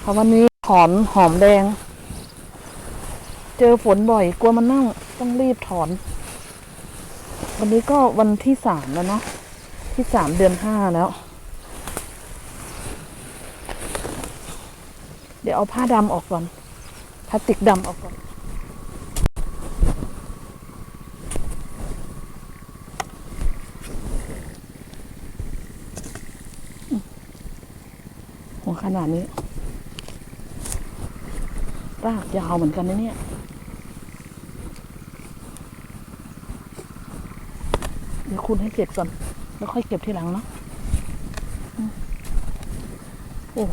เพราะวันนี้ถอนหอมแดง เจอฝนบ่อยกลัวมันเน่าต้องรีบถอน วันนี้ก็วันที่สามแล้วเนาะที่สามเดือนห้าแล้ว เดี๋ยวเอาผ้าดำออกก่อนพลาสติกดำออกก่อนหัวขนาดนี้ รากยาวเหมือนกันนะเนี่ย เดี๋ยวคุณให้เสร็จก่อน แล้วค่อยเก็บทีหลังเนาะโอ้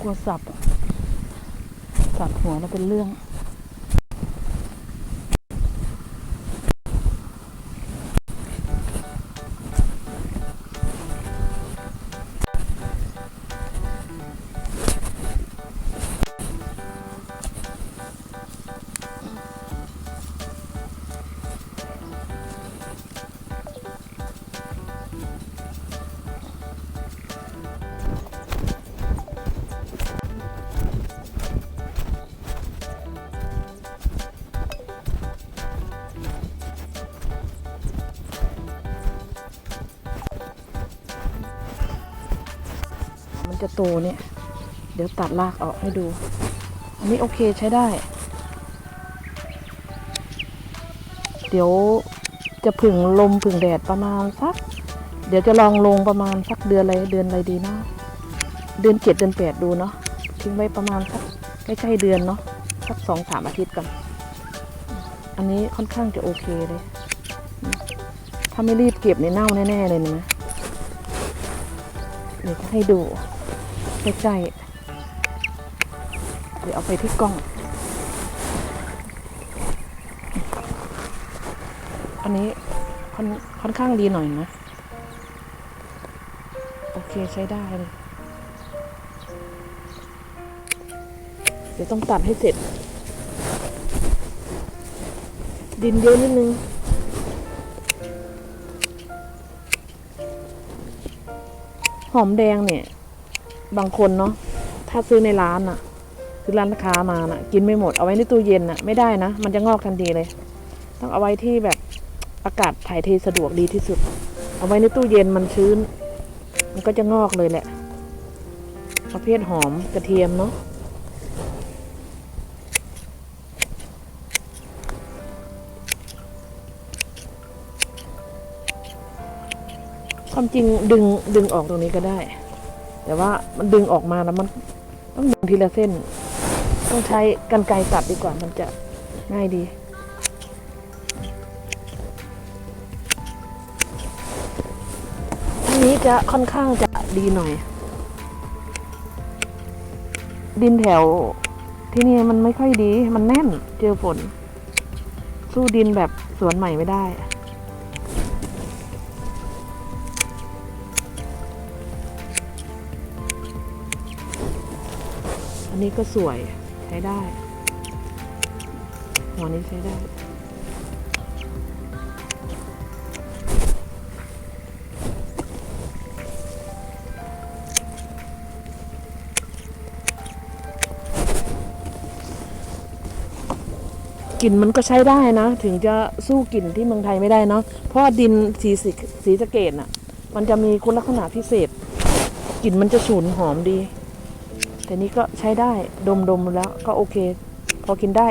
กลัวสับ สับหัวแล้วเป็นเรื่อง มันจะโตเนี่ย เดี๋ยวตัดรากออกให้ดู อันนี้โอเคใช้ได้ เดี๋ยวจะผึ่งลมผึ่งแดดประมาณสัก เดี๋ยวจะลองลงประมาณสักเดือนอะไรเดือนอะไรดีเนาะเดือนเจ็ดเดือนแปดดูเนาะทิ้งไว้ประมาณสักใกล้ๆเดือนเนาะสักสองสามอาทิตย์กัน อันนี้ค่อนข้างจะโอเคเลย ถ้าไม่รีบเก็บในเน่าแน่ๆเลยนะเดี๋ยวจะให้ดู ใกล้ๆเดี๋ยวเอาไปที่กล้อง อันนี้ค่อนค่อนข้างดีหน่อยนะ โอเคใช้ได้เลยเดี๋ยวต้องตัดให้เสร็จ ดินเยอะนิดนึงหอมแดงเนี่ย บางคนเนาะถ้าซื้อในร้านอะซื้อร้านค้ามานะกินไม่หมดเอาไว้ในตู้เย็นอะไม่ได้นะ มันจะงอกทันทีเลย ต้องเอาไว้ที่แบบอากาศถ่ายเทสะดวกดีที่สุด เอาไว้ในตู้เย็นมันชื้น มันก็จะงอกเลยแหละ ประเภทหอมกระเทียมเนาะความจริงดึงดึงออกตรงนี้ก็ได้ แต่ว่ามันดึงออกมาแล้วมันต้องดึงทีละเส้น ต้องใช้กันไกรตัดดีกว่ามันจะง่ายดีอันนี้จะค่อนข้างจะดีหน่อย ดินแถวที่นี่มันไม่ค่อยดี มันแน่นเจอฝน สู้ดินแบบสวนใหม่ไม่ได้ อันนี้ก็สวยใช้ได้หัวนี้ใช้ได้กลิ่นมันก็ใช้ได้นะ ถึงจะสู้กลิ่นที่เมืองไทยไม่ได้เนาะเพราะดินสีสีสีสะเกตน่ะ มันจะมีคุณลักษณะพิเศษกลิ่นมันจะฉุนหอมดี แต่นี้ก็ใช้ได้ดมๆแล้วก็โอเค พอกินได้